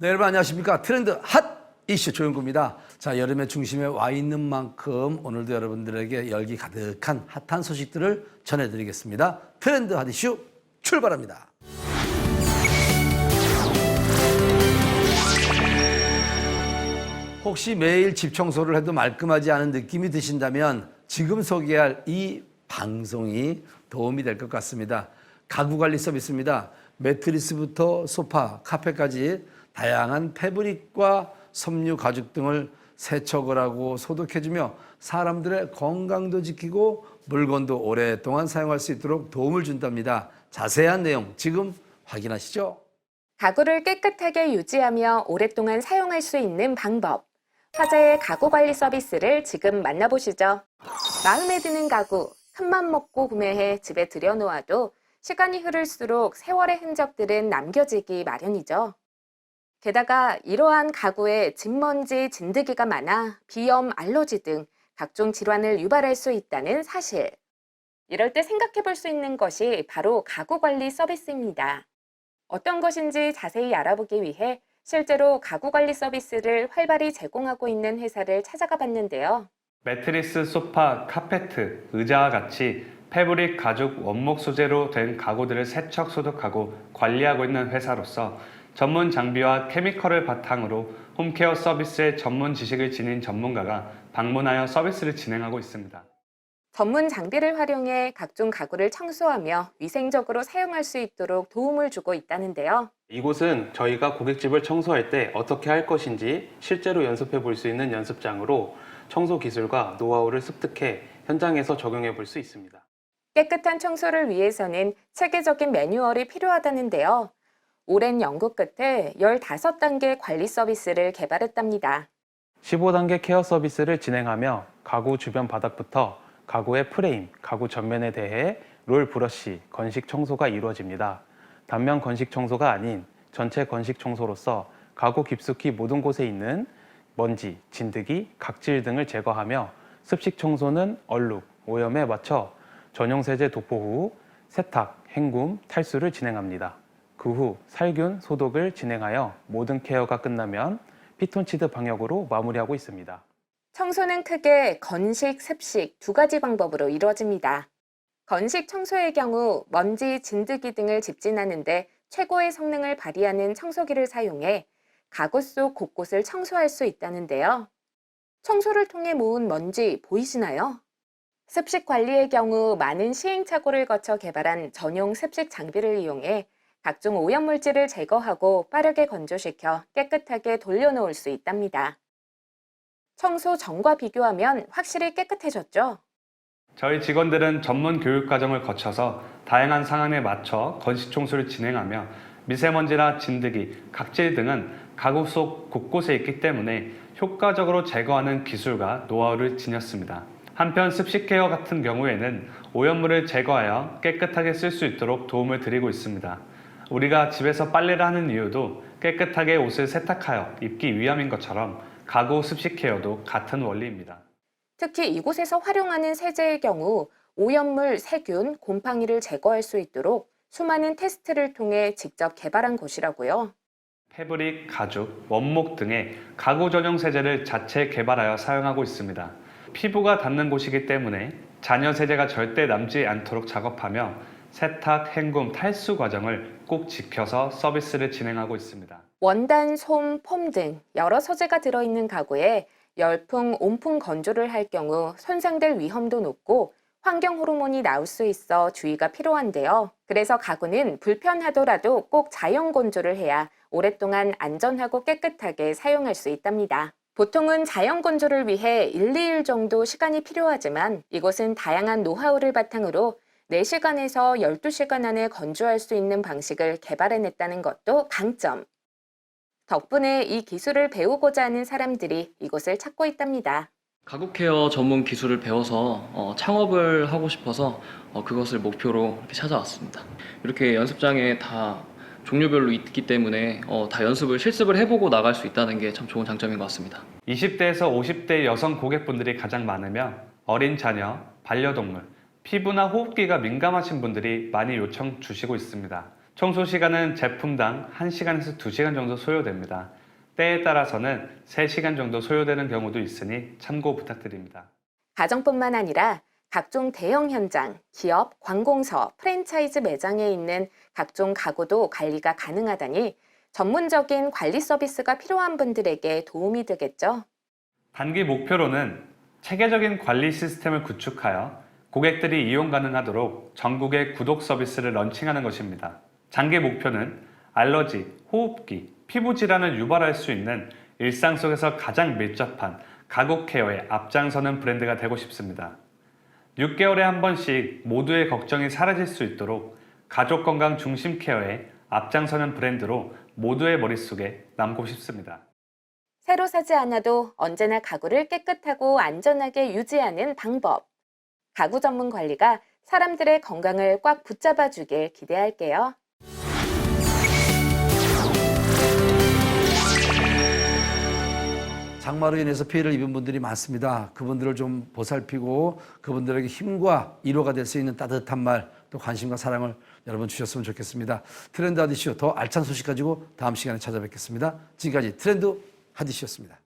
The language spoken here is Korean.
네, 여러분 안녕하십니까. 트렌드 핫 이슈 조영구입니다. 자, 여름의 중심에 와 있는 만큼 오늘도 여러분들에게 열기 가득한 핫한 소식들을 전해드리겠습니다. 트렌드 핫 이슈 출발합니다. 혹시 매일 집 청소를 해도 말끔하지 않은 느낌이 드신다면 지금 소개할 이 방송이 도움이 될 것 같습니다. 가구 관리 서비스입니다. 매트리스부터 소파, 카페까지 다양한 패브릭과 섬유 가죽 등을 세척을 하고 소독해주며 사람들의 건강도 지키고 물건도 오랫동안 사용할 수 있도록 도움을 준답니다. 자세한 내용 지금 확인하시죠. 가구를 깨끗하게 유지하며 오랫동안 사용할 수 있는 방법. 화자의 가구 관리 서비스를 지금 만나보시죠. 마음에 드는 가구, 큰맘 먹고 구매해 집에 들여놓아도 시간이 흐를수록 세월의 흔적들은 남겨지기 마련이죠. 게다가 이러한 가구에 진먼지, 진드기가 많아 비염, 알러지 등 각종 질환을 유발할 수 있다는 사실. 이럴 때 생각해 볼 수 있는 것이 바로 가구 관리 서비스입니다. 어떤 것인지 자세히 알아보기 위해 실제로 가구 관리 서비스를 활발히 제공하고 있는 회사를 찾아가 봤는데요. 매트리스, 소파, 카페트, 의자와 같이 패브릭 가죽 원목 소재로 된 가구들을 세척 소독하고 관리하고 있는 회사로서 전문 장비와 케미컬을 바탕으로 홈케어 서비스의 전문 지식을 지닌 전문가가 방문하여 서비스를 진행하고 있습니다. 전문 장비를 활용해 각종 가구를 청소하며 위생적으로 사용할 수 있도록 도움을 주고 있다는데요. 이곳은 저희가 고깃집을 청소할 때 어떻게 할 것인지 실제로 연습해 볼 수 있는 연습장으로 청소 기술과 노하우를 습득해 현장에서 적용해 볼 수 있습니다. 깨끗한 청소를 위해서는 체계적인 매뉴얼이 필요하다는데요. 오랜 연구 끝에 15단계 관리 서비스를 개발했답니다. 15단계 케어 서비스를 진행하며 가구 주변 바닥부터 가구의 프레임, 가구 전면에 대해 롤 브러쉬, 건식 청소가 이루어집니다. 단면 건식 청소가 아닌 전체 건식 청소로서 가구 깊숙이 모든 곳에 있는 먼지, 진드기, 각질 등을 제거하며 습식 청소는 얼룩, 오염에 맞춰 전용 세제 도포 후 세탁, 헹굼, 탈수를 진행합니다. 그 후 살균, 소독을 진행하여 모든 케어가 끝나면 피톤치드 방역으로 마무리하고 있습니다. 청소는 크게 건식, 습식 두 가지 방법으로 이루어집니다. 건식 청소의 경우 먼지, 진드기 등을 집진하는데 최고의 성능을 발휘하는 청소기를 사용해 가구 속 곳곳을 청소할 수 있다는데요. 청소를 통해 모은 먼지 보이시나요? 습식 관리의 경우 많은 시행착오를 거쳐 개발한 전용 습식 장비를 이용해 각종 오염물질을 제거하고 빠르게 건조시켜 깨끗하게 돌려놓을 수 있답니다. 청소 전과 비교하면 확실히 깨끗해졌죠? 저희 직원들은 전문 교육 과정을 거쳐서 다양한 상황에 맞춰 건식 청소를 진행하며 미세먼지나 진드기, 각질 등은 가구 속 곳곳에 있기 때문에 효과적으로 제거하는 기술과 노하우를 지녔습니다. 한편 습식 케어 같은 경우에는 오염물을 제거하여 깨끗하게 쓸 수 있도록 도움을 드리고 있습니다. 우리가 집에서 빨래를 하는 이유도 깨끗하게 옷을 세탁하여 입기 위함인 것처럼 가구 습식 케어도 같은 원리입니다. 특히 이곳에서 활용하는 세제의 경우 오염물, 세균, 곰팡이를 제거할 수 있도록 수많은 테스트를 통해 직접 개발한 곳이라고요. 패브릭, 가죽, 원목 등의 가구 전용 세제를 자체 개발하여 사용하고 있습니다. 피부가 닿는 곳이기 때문에 잔여 세제가 절대 남지 않도록 작업하며 세탁, 헹굼, 탈수 과정을 꼭 지켜서 서비스를 진행하고 있습니다. 원단, 솜, 폼 등 여러 소재가 들어있는 가구에 열풍, 온풍 건조를 할 경우 손상될 위험도 높고 환경 호르몬이 나올 수 있어 주의가 필요한데요. 그래서 가구는 불편하더라도 꼭 자연 건조를 해야 오랫동안 안전하고 깨끗하게 사용할 수 있답니다. 보통은 자연 건조를 위해 1, 2일 정도 시간이 필요하지만 이곳은 다양한 노하우를 바탕으로 4시간에서 12시간 안에 건조할 수 있는 방식을 개발해냈다는 것도 강점. 덕분에 이 기술을 배우고자 하는 사람들이 이곳을 찾고 있답니다. 가구 케어 전문 기술을 배워서 어, 창업을 하고 싶어서 어, 그것을 목표로 이렇게 찾아왔습니다. 이렇게 연습장에 다 종류별로 있기 때문에 어, 다 연습을 실습을 해보고 나갈 수 있다는 게 참 좋은 장점인 것 같습니다. 20대에서 50대 여성 고객분들이 가장 많으며 어린 자녀, 반려동물, 피부나 호흡기가 민감하신 분들이 많이 요청 주시고 있습니다. 청소 시간은 제품당 1시간에서 2시간 정도 소요됩니다. 때에 따라서는 3시간 정도 소요되는 경우도 있으니 참고 부탁드립니다. 가정뿐만 아니라 각종 대형 현장, 기업, 관공서, 프랜차이즈 매장에 있는 각종 가구도 관리가 가능하다니 전문적인 관리 서비스가 필요한 분들에게 도움이 되겠죠. 단기 목표로는 체계적인 관리 시스템을 구축하여 고객들이 이용 가능하도록 전국의 구독 서비스를 런칭하는 것입니다. 장기 목표는 알러지, 호흡기, 피부 질환을 유발할 수 있는 일상 속에서 가장 밀접한 가구 케어에 앞장서는 브랜드가 되고 싶습니다. 6개월에 한 번씩 모두의 걱정이 사라질 수 있도록 가족 건강 중심 케어에 앞장서는 브랜드로 모두의 머릿속에 남고 싶습니다. 새로 사지 않아도 언제나 가구를 깨끗하고 안전하게 유지하는 방법. 가구 전문 관리가 사람들의 건강을 꽉 붙잡아 주길 기대할게요. 장마로 인해서 피해를 입은 분들이 많습니다. 그분들을 좀 보살피고 그분들에게 힘과 위로가 될 수 있는 따뜻한 말, 또 관심과 사랑을 여러분 주셨으면 좋겠습니다. 트렌드 하디쇼 더 알찬 소식 가지고 다음 시간에 찾아뵙겠습니다. 지금까지 트렌드 하디쇼였습니다.